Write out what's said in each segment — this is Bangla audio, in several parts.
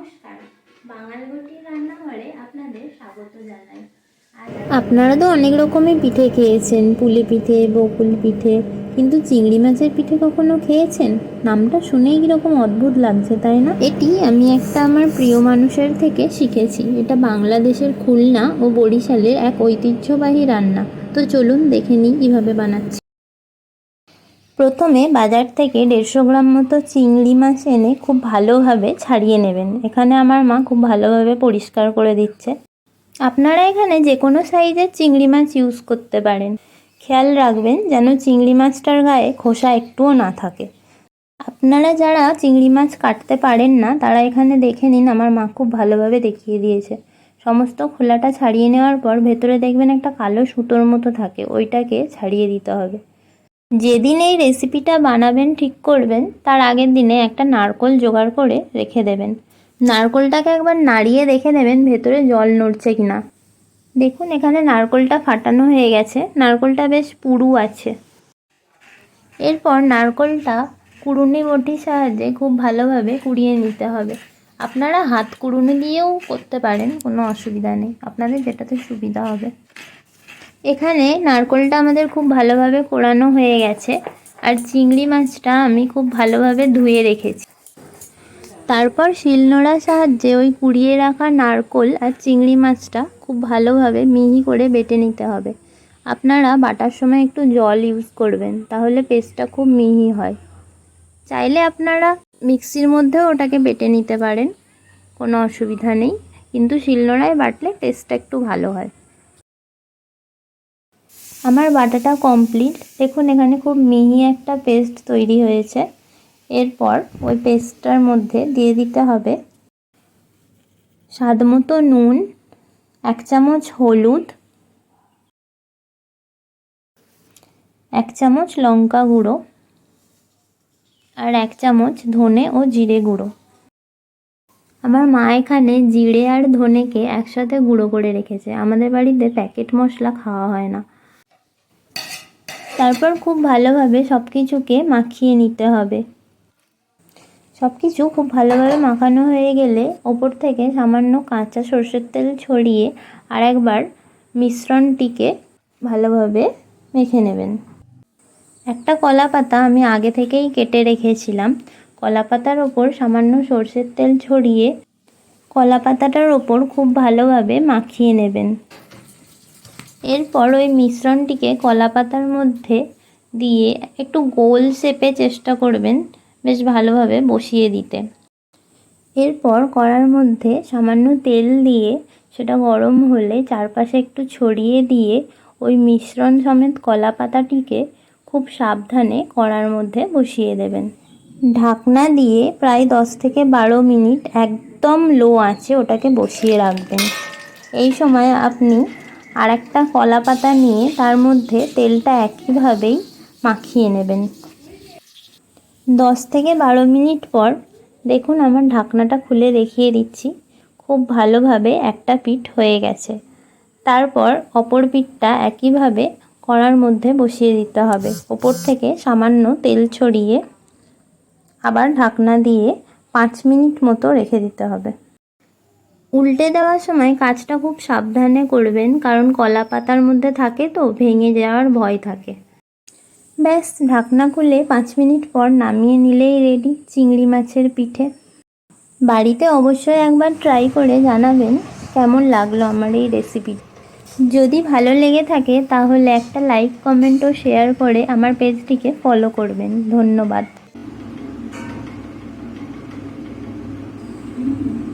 নমস্কার। রান্নাঘরে আপনাদের স্বাগত জানাই। আপনারা তো অনেক রকমের পিঠে খেয়েছেন, পুলি পিঠে, বকুল পিঠে, কিন্তু চিংড়ি মাছের পিঠে কখনো খেয়েছেন? নামটা শুনেই কীরকম অদ্ভুত লাগছে, তাই না? এটি আমি একটা আমার প্রিয় মানুষের থেকে শিখেছি। এটা বাংলাদেশের খুলনা ও বরিশালের এক ঐতিহ্যবাহী রান্না। তো চলুন দেখে নিই কীভাবে বানাচ্ছি। প্রথমে বাজার থেকে দেড়শো গ্রাম মতো চিংড়ি মাছ এনে খুব ভালোভাবে ছাড়িয়ে নেবেন। এখানে আমার মা খুব ভালোভাবে পরিষ্কার করে দিচ্ছে। আপনারা এখানে যে কোনো সাইজের চিংড়ি মাছ ইউজ করতে পারেন। খেয়াল রাখবেন যেন চিংড়ি মাছটার গায়ে খোসা একটুও না থাকে। আপনারা যারা চিংড়ি মাছ কাটতে পারেন না, তারা এখানে দেখে নিন আমার মা খুব ভালোভাবে দেখিয়ে দিয়েছে। সমস্ত খোলাটা ছাড়িয়ে নেওয়ার পর ভেতরে দেখবেন একটা কালো সুতোর মতো থাকে, ওইটাকে ছাড়িয়ে দিতে হবে। যেদিন এই রেসিপিটা বানাবেন, ঠিক করবেন, তার আগের দিনে একটা নারকোল জোগাড় করে রেখে দেবেন। নারকোলটাকে একবার নাড়িয়ে দেখে নেবেন ভেতরে জল নড়ছে কি না দেখুন, এখানে নারকোলটা ফাটানো হয়ে গেছে। নারকোলটা বেশ পুরু আছে। এরপর নারকোলটা কুড়ুনি বটির সাহায্যে খুব ভালোভাবে কুড়িয়ে নিতে হবে। আপনারা হাত কুড়ুনি দিয়েও করতে পারেন, কোনো অসুবিধা নেই। আপনাদের যেটাতে সুবিধা হবে। এখানে নারকোলটা আমাদের খুব ভালোভাবে কোড়ানো হয়ে গেছে, আর চিংড়ি মাছটা আমি খুব ভালোভাবে ধুয়ে রেখেছি। তারপর শিলনোড়ার সাহায্যে ওই কুড়িয়ে রাখা নারকোল আর চিংড়ি মাছটা খুব ভালোভাবে মিহি করে বেটে নিতে হবে। আপনারা বাটার সময় একটু জল ইউজ করবেন, তাহলে পেস্টটা খুব মিহি হয়। চাইলে আপনারা মিক্সির মধ্যেও ওটাকে বেটে নিতে পারেন, কোনো অসুবিধা নেই। কিন্তু শিলনোড়ায় বাটলে টেস্টটা একটু ভালো হয়। আমার বাটাটা কমপ্লিট দেখুন, এখানে খুব মিহি একটা পেস্ট তৈরি হয়েছে। এরপর ওই পেস্টটার মধ্যে দিয়ে দিতে হবে স্বাদমতো নুন, এক চামচ হলুদ, এক চামচ লঙ্কা গুঁড়ো আর এক চামচ ধনে ও জিরে গুঁড়ো। আমার মা এখানে জিরে আর ধনেকে একসাথে গুঁড়ো করে রেখেছে। আমাদের বাড়িতে প্যাকেট মশলা খাওয়া হয় না। তারপর খুব ভালোভাবে সব কিছুকে মাখিয়ে নিতে হবে। সব কিছু খুব ভালোভাবে মাখানো হয়ে গেলে ওপর থেকে সামান্য কাঁচা সর্ষের তেল ছড়িয়ে আর একবার মিশ্রণটিকে ভালোভাবে মেখে নেবেন। একটা কলা পাতা আমি আগে থেকেই কেটে রেখেছিলাম। কলা পাতার ওপর সামান্য সর্ষের তেল ছড়িয়ে কলা পাতাটার ওপর খুব ভালোভাবে মাখিয়ে নেবেন। এরপর ওই মিশ্রণটিকে কলা পাতার মধ্যে দিয়ে একটু গোল শেপে চেষ্টা করবেন বেশ ভালোভাবে বসিয়ে দিতে। এরপর কড়ার মধ্যে সামান্য তেল দিয়ে সেটা গরম হলে চারপাশে একটু ছড়িয়ে দিয়ে ওই মিশ্রণ সমেত কলা পাতাটিকে খুব সাবধানে কড়ার মধ্যে বসিয়ে দেবেন। ঢাকনা দিয়ে প্রায় দশ থেকে বারো মিনিট একদম লো আছে ওটাকে বসিয়ে রাখবেন। এই সময় আপনি আর একটা কলা পাতা নিয়ে তার মধ্যে তেলটা একইভাবেই মাখিয়ে নেবেন। দশ থেকে বারো মিনিট পর দেখুন আমার ঢাকনাটা খুলে দেখিয়ে দিচ্ছি, খুব ভালোভাবে একটা পিঠ হয়ে গেছে। তারপর অপর পিঠটা একইভাবে কড়ার মধ্যে বসিয়ে দিতে হবে। ওপর থেকে সামান্য তেল ছড়িয়ে আবার ঢাকনা দিয়ে পাঁচ মিনিট মতো রেখে দিতে হবে। উল্টে দেওয়ার সময় কাজটা খুব সাবধানে করবেন, কারণ কলা পাতার মধ্যে থাকে তো, ভেঙে যাওয়ার ভয় থাকে। ব্যাস, ঢাকনা খুলে পাঁচ মিনিট পর নামিয়ে নিলেই রেডি চিংড়ি মাছের পিঠে। বাড়িতে অবশ্যই একবার ট্রাই করে জানাবেন কেমন লাগল আমার এই রেসিপি যদি ভালো লেগে থাকে, তাহলে একটা লাইক কমেন্ট ও শেয়ার করে আমার পেজটিকে ফলো করবেন। ধন্যবাদ।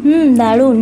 হুম, দারুণ।